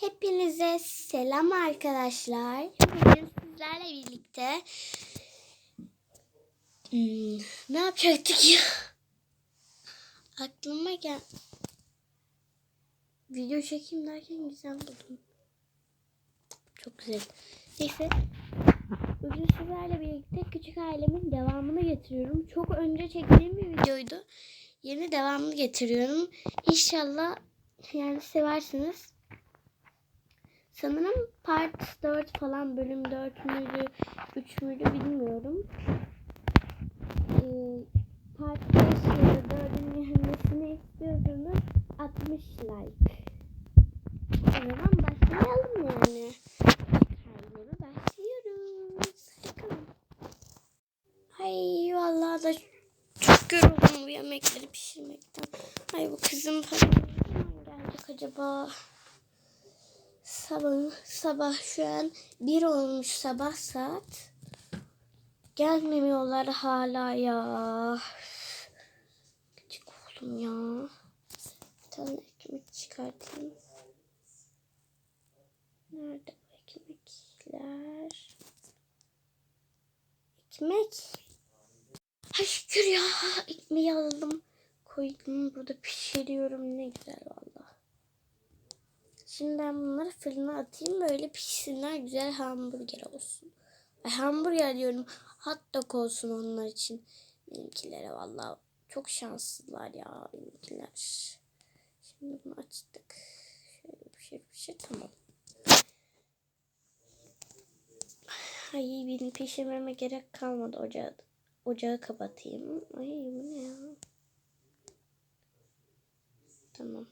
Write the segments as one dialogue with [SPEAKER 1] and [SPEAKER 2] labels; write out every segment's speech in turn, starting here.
[SPEAKER 1] Hepinize selam arkadaşlar. Bugün sizlerle birlikte Hmm, ne yapacaktık ya? Aklıma gel. Video çekeyim derken güzel buldum. Çok güzel. Neyse. Bugün sizlerle birlikte küçük ailemin devamını getiriyorum. Çok önce çektiğim bir videoydu. Yeni devamını getiriyorum. İnşallah yani seversiniz. Sanırım part 4 falan bölüm 4 müydü 3 müydü bilmiyorum. Ee, part 5 ya da 4'ün gelmesini istiyorsanız 60 like. O zaman başlayalım yani. Kaydına başlıyoruz. Bakalım. Ay vallahi da çok yoruldum bu yemekleri pişirmekten. Ay bu kızım falan ne zaman gelecek acaba? Sabah, şu an bir olmuş sabah saat. Gelmemiyorlar hala ya. Küçük oğlum ya. Bir tane ekmek çıkartayım. Nerede bu ekmekler? Ekmek. Ay şükür ya. Ekmeği aldım. Koydum burada pişiriyorum. Ne güzel valla. Şimdi ben bunları fırına atayım böyle pişsinler güzel hamburger olsun. Ay, hamburger diyorum hot dog olsun onlar için. Benimkilere valla çok şanslılar ya benimkiler. Şimdi bunu açtık. Şöyle pişir pişir tamam. Ay benim pişirmeme gerek kalmadı ocağı. Ocağı kapatayım. Ay bu ne ya? Tamam.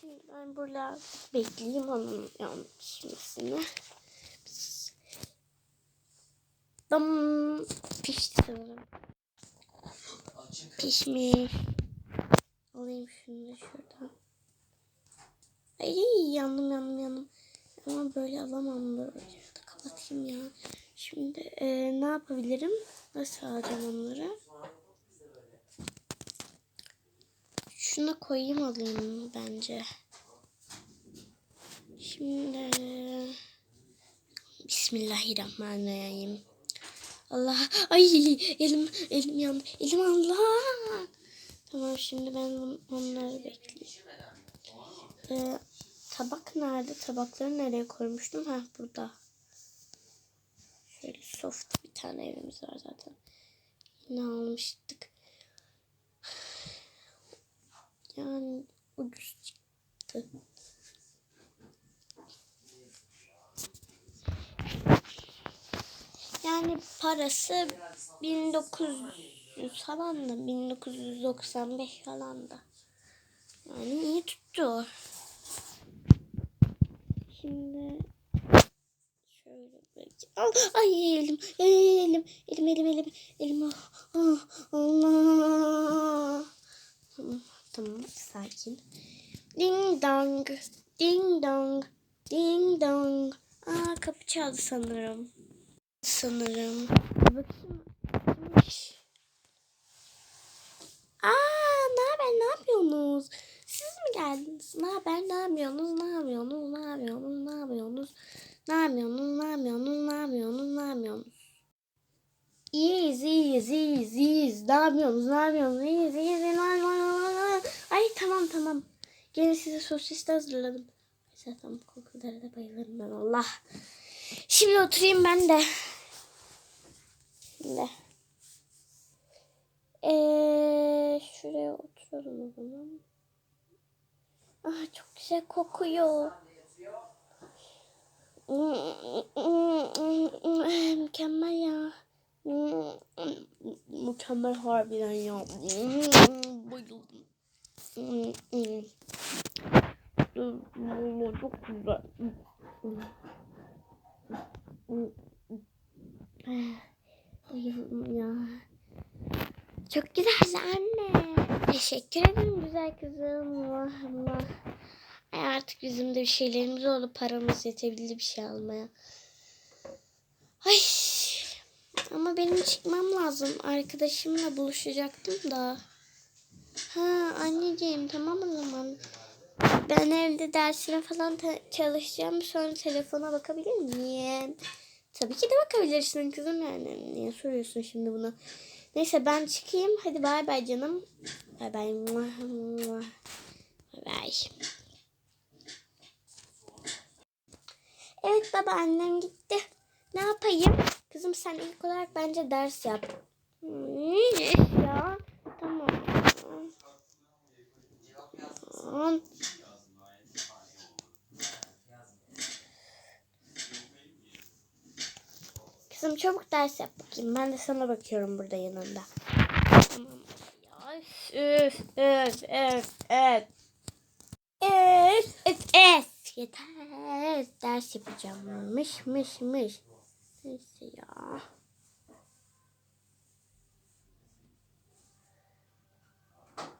[SPEAKER 1] Şimdi ben burada bekleyeyim onun pişmesini. Dam pişti sanırım. Pişmiş. Alayım şunu da şuradan. Ay yandım yandım yandım. Ama böyle alamam böyle. Da kapatayım ya. Şimdi e, ne yapabilirim? Nasıl alacağım onları? Şuna koyayım alayım bence. Şimdi Bismillahirrahmanirrahim. Allah ay elim elim yandı. Elim Allah. Tamam şimdi ben onları bekleyeyim. Ee, tabak nerede? Tabakları nereye koymuştum? Ha burada. Şöyle soft bir tane evimiz var zaten. Ne almıştık? Yani ucuz çıktı. Yani parası 1900 falan da 1995 falan da. Yani iyi tuttu. Şimdi şöyle belki. Al, ay elim, elim, elim, elim, elim, elim. Ah, ah, Allah. Tamam, sakin. Ding dong, ding dong, ding dong. Aa kapı çaldı sanırım. Sanırım. Bakayım. Aa, ne haber? Ne yapıyorsunuz? Siz mi geldiniz? Ne haber? Ne yapıyorsunuz? Ne yapıyorsunuz? Ne yapıyorsunuz? Ne yapıyorsunuz? Ne yapıyorsunuz? Ne yapıyorsunuz? Ne yapıyorsunuz? Ne yapıyorsunuz? İyiyiz, iyiyiz, iyiyiz, iyiyiz. Ne yapıyorsunuz? Ne yapıyorsunuz? İyiyiz, iyiyiz. Ay tamam tamam. Gelin size sosis de hazırladım. Zaten bu kokulara da bayılırım ben Allah. Şimdi oturayım ben de. Şimdi. Ee, şuraya oturalım o zaman. Ah çok güzel kokuyor. Mükemmel ya. Mükemmel harbiden ya. Bayıldım. Çok güzel. Bayıldım ya. Çok güzel anne. Teşekkür ederim güzel kızım. Allah Allah. Ay artık bizim de bir şeylerimiz oldu. Paramız yetebildi bir şey almaya. Ay. Ama benim çıkmam lazım. Arkadaşımla buluşacaktım da. Ha anneciğim tamam o zaman. Ben evde dersine falan çalışacağım. Sonra telefona bakabilir miyim? Tabii ki de bakabilirsin kızım yani. Niye soruyorsun şimdi bunu? Neyse ben çıkayım. Hadi bay bay canım. Bay. Bay bay. Evet baba annem gitti. Ne yapayım? Kızım sen ilk olarak bence ders yap. Ya. Tamam. Tamam. Kızım çabuk ders yap bakayım. Ben de sana bakıyorum burada yanında. Tamam. Üf, üf, üf, üf. Üf, üf, üf. Yeter. Ders yapacağım. Mış, mış, mış. Neyse ya.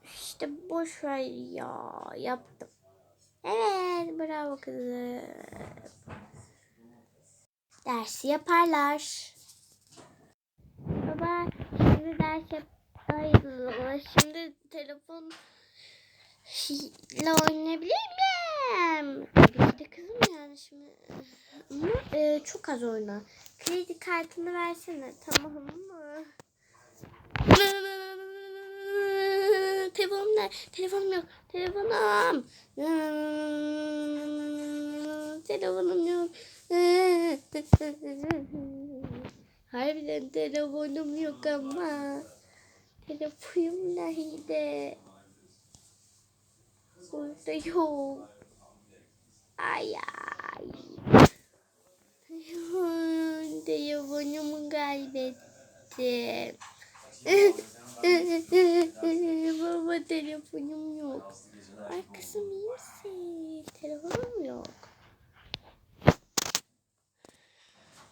[SPEAKER 1] İşte boş ver ya. Yaptım. Evet, bravo kızım. Dersi yaparlar. Baba, şimdi ders yap. Ay, şimdi telefon ile oynayabilir miyim? Ki de kızım yani şimdi. Ama e, çok az oyna. Kredi kartını versene tamam mı? Telefonum ne? Telefonum yok. Telefonum. Telefonum yok. Harbiden telefonum yok ama. Telefonum nerede? Burada yok. Ay ay. Telefonumu kaybettim. Baba telefonum yok. Ay kızım iyi misin? Telefonum yok.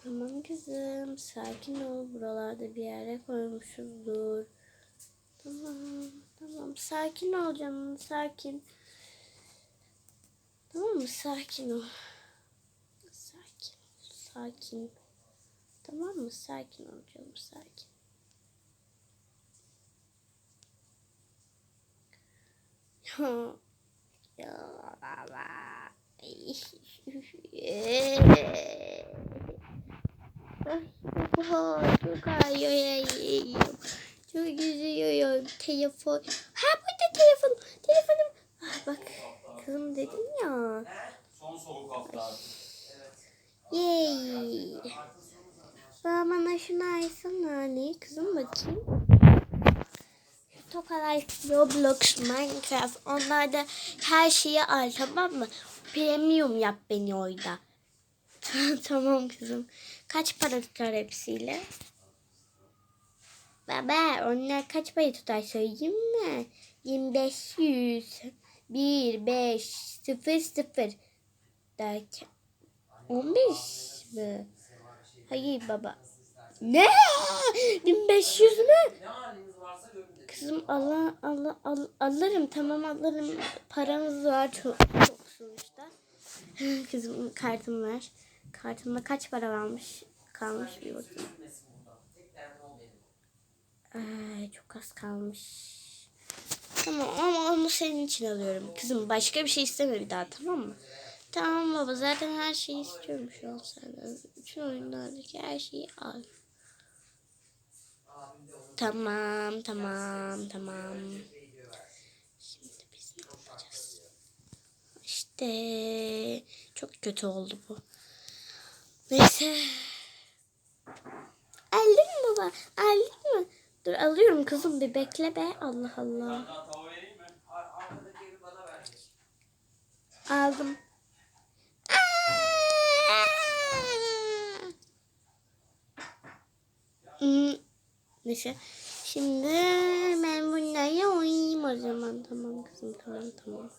[SPEAKER 1] Tamam kızım sakin ol. Buralarda bir yere koymuşuzdur. Tamam tamam sakin ol canım sakin. Tamam mı sakin ol. Sakin ol sakin. Tamam mı sakin ol canım sakin. Ya ya baba. Ay, çok ağrıyor. Çok üzülüyorum. Telefon. Ha burada telefon. Telefonum. Ah, bak kızım dedim ya.
[SPEAKER 2] Son soğuk hafta.
[SPEAKER 1] Yay. Baba bana şunu açsana. Ne kızım bakayım. Tokalife, Roblox, Minecraft onlarda her şeyi al tamam mı? Premium yap beni orada. tamam kızım. Kaç para tutar hepsiyle? Baba onlar kaç para tutar söyleyeyim mi? 25 100 1 5 0 0 derken 15 mi? Hayır baba. Ne? 1500 mü? Kızım Allah Allah al, alırım tamam alırım. Paramız var çok, çok sonuçta. Kızım kartım ver. Kartımda kaç para varmış? Kalmış bir bakayım. Ay, çok az kalmış. Tamam ama onu senin için alıyorum. Kızım başka bir şey isteme bir daha tamam mı? Tamam baba zaten her şeyi istiyorum şu an senden. Bütün oyunlardaki her şeyi al. Tamam tamam tamam. Şimdi biz ne yapacağız? İşte çok kötü oldu bu. Neyse. Aldın mı baba? Aldın mı? Dur alıyorum kızım bir bekle be. Allah Allah. Aldım. Hmm, Neyse. Şimdi ben bunları oynayayım o zaman. Tamam kızım tamam tamam.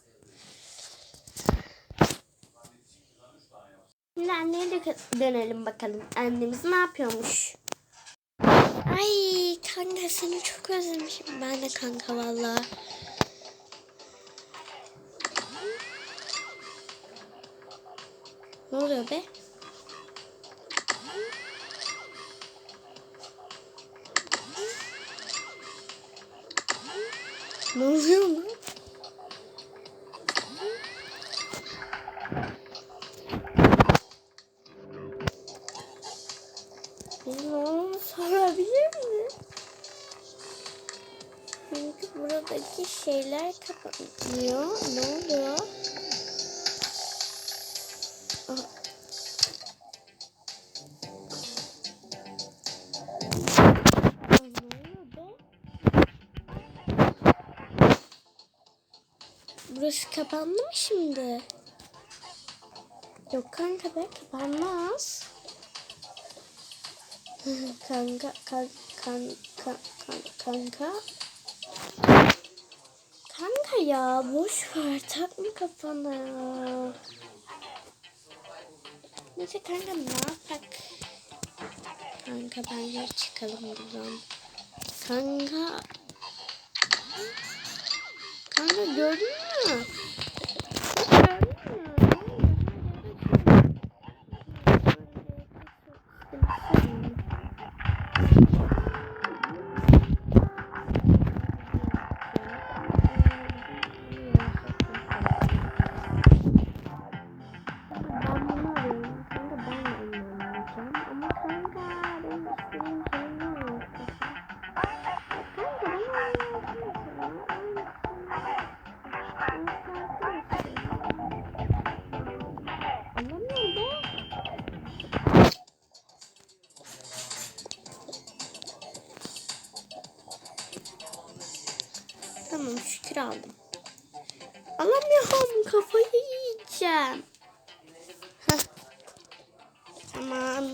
[SPEAKER 1] Şimdi anneye dönelim bakalım. Annemiz ne yapıyormuş? Ay kanka seni çok özlemişim. Ben de kanka vallahi. Ne oluyor be? Ne oluyor lan? Kapanmıyor? Ne oluyor? Be? Burası kapandı mı şimdi? Yok kanka be kapanmaz. kanka kan kan kan kan kanka. Kanka ya boş ver takma kafana. Neyse kanka ne yapak? Kanka bence çıkalım buradan. Kanka. Kanka gördün mü?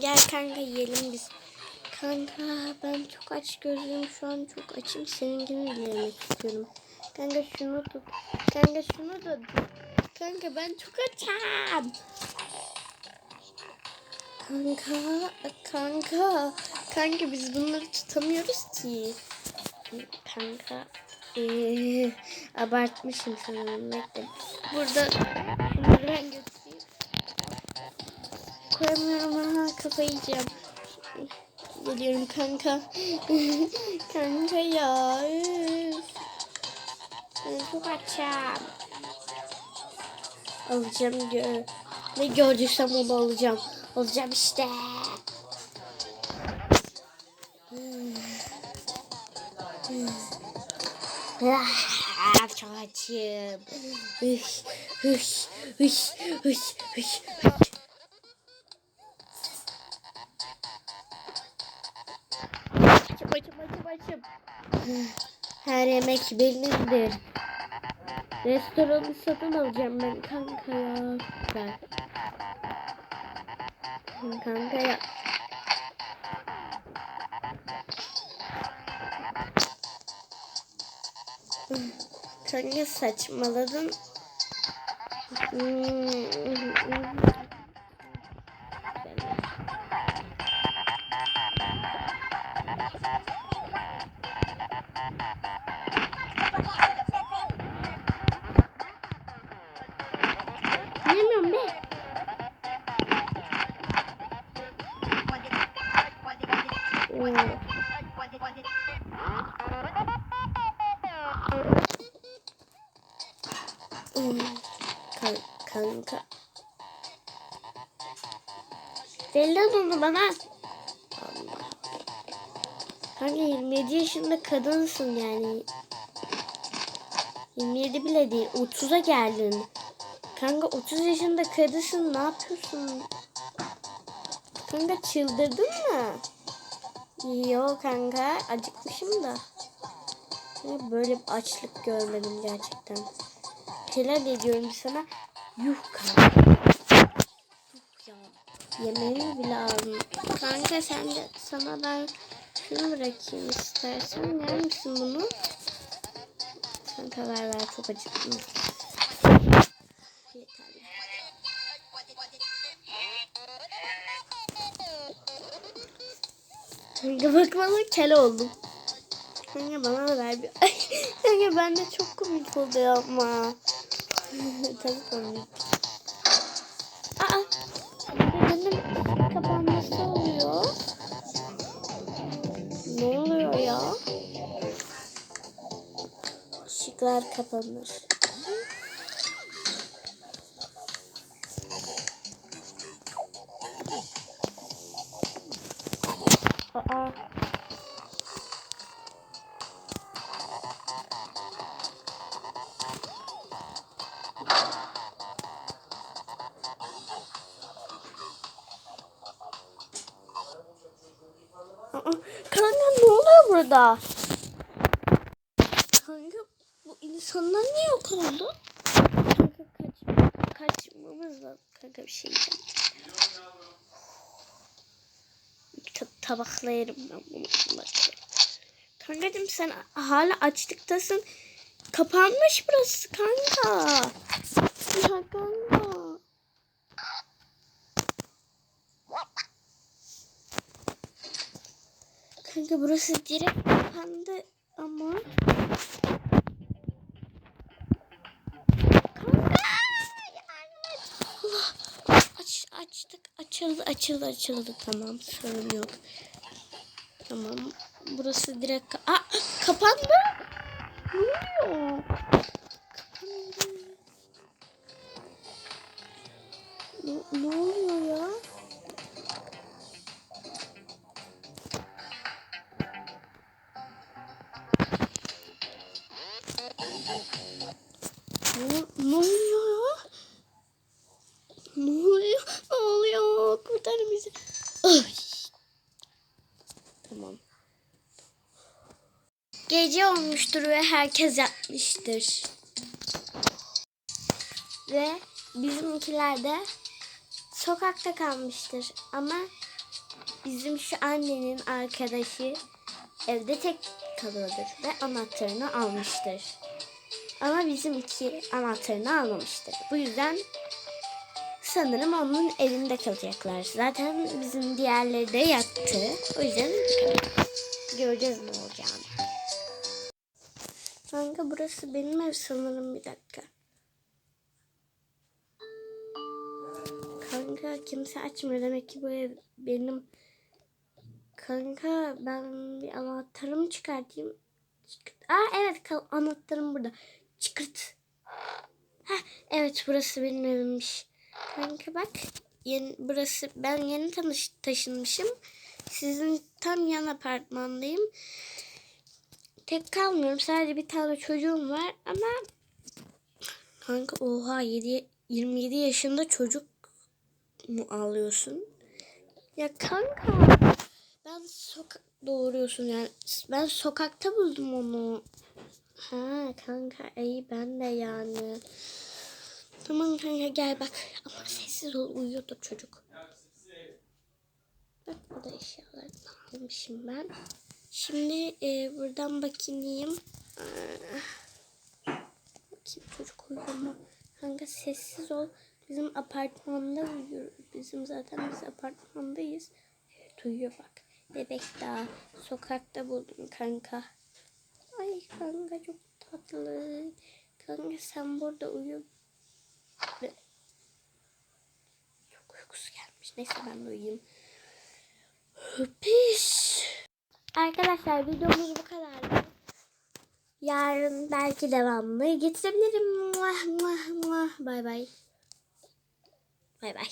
[SPEAKER 1] Gel kanka yiyelim biz. Kanka ben çok aç gözüm şu an çok açım seninkini dilemek istiyorum. Kanka şunu tut. Kanka şunu tut. Kanka ben çok açım. Kanka, kanka, kanka biz bunları tutamıyoruz ki. Kanka, ee, abartmışım sanırım. Bekle. Burada bunları ben götüreyim. Koyamıyorum ha kafayı yiyeceğim. Geliyorum kanka. kanka ya. çok açım. Alacağım gö ne gördüysem onu alacağım. Alacağım işte. Ah, çok açım. Hış, hış, hış, hış, hış, Her yemek benimdir. Restoranı satın alacağım ben kanka ya. Güzel. Kanka ya. Kanka saçmaladın. Kanka. Lan onu bana. Kanka 27 yaşında kadınsın yani. 27 bile değil. 30'a geldin. Kanka 30 yaşında kadınsın. Ne yapıyorsun? Kanka çıldırdın mı? Yok kanka. Acıkmışım da. Böyle bir açlık görmedim gerçekten. Helal ediyorum sana. Yuh kanka. Yuh ya. Yemeğimi bile aldım. Kanka sen de sana ben şunu bırakayım istersen. Yer misin bunu? Kanka ver ver çok acıktım. Kanka bak bana kel oldum. Kanka bana da ver bir. Kanka bende çok komik oluyor ama. Tabii komik. Aa. Benim kapanması oluyor. Ne oluyor ya? Işıklar kapanır. Burada. Kanka bu insanlar niye yok oldu? Kanka kaç, kaçmamız lazım. Kanka bir şey yiyeceğim. Ta tabakla yerim ben bunu. Kankacığım sen hala açlıktasın. Kapanmış burası kanka. Kanka. Kanka burası direkt kapandı ama. Aç, açtık. Açıldı, açıldı, açıldı. Tamam, sorun yok. Tamam. Burası direkt... ka- Aa, kapandı. Ne oluyor? Gece olmuştur ve herkes yatmıştır. Ve bizimkiler de sokakta kalmıştır. Ama bizim şu annenin arkadaşı evde tek kalıyordur ve anahtarını almıştır. Ama bizim iki anahtarını almamıştır. Bu yüzden sanırım onun evinde kalacaklar. Zaten bizim diğerleri de yattı. O yüzden göreceğiz ne olacağını. Kanka burası benim ev sanırım bir dakika. Kanka kimse açmıyor demek ki bu ev benim. Kanka ben bir anahtarımı çıkartayım. Çıkırt. Aa evet kal- anahtarım burada. Çıkırt. Heh, evet burası benim evimmiş. Kanka bak. Yeni, burası ben yeni tanış, taşınmışım. Sizin tam yan apartmandayım. Tek kalmıyorum. Sadece bir tane çocuğum var ama kanka oha 7 27 yaşında çocuk mu alıyorsun? Ya kanka ben sokak doğuruyorsun yani. Ben sokakta buldum onu. Ha kanka iyi ben de yani. Tamam kanka gel bak. Ama sessiz ol uyuyordur çocuk. Bak burada eşyalarını almışım ben. Şimdi e, buradan bakayım. Bakayım çocuk uyuyor mu? Kanka sessiz ol. Bizim apartmanda uyuyor. Bizim zaten biz apartmandayız. Evet uyuyor bak. Bebek daha sokakta buldum kanka. Ay kanka çok tatlı. Kanka sen burada uyu. Çok uykusu gelmiş. Neyse ben de uyuyayım. Pis. Arkadaşlar videomuz bu kadardı. Yarın belki devamını getirebilirim. Bay bay. Bay bay.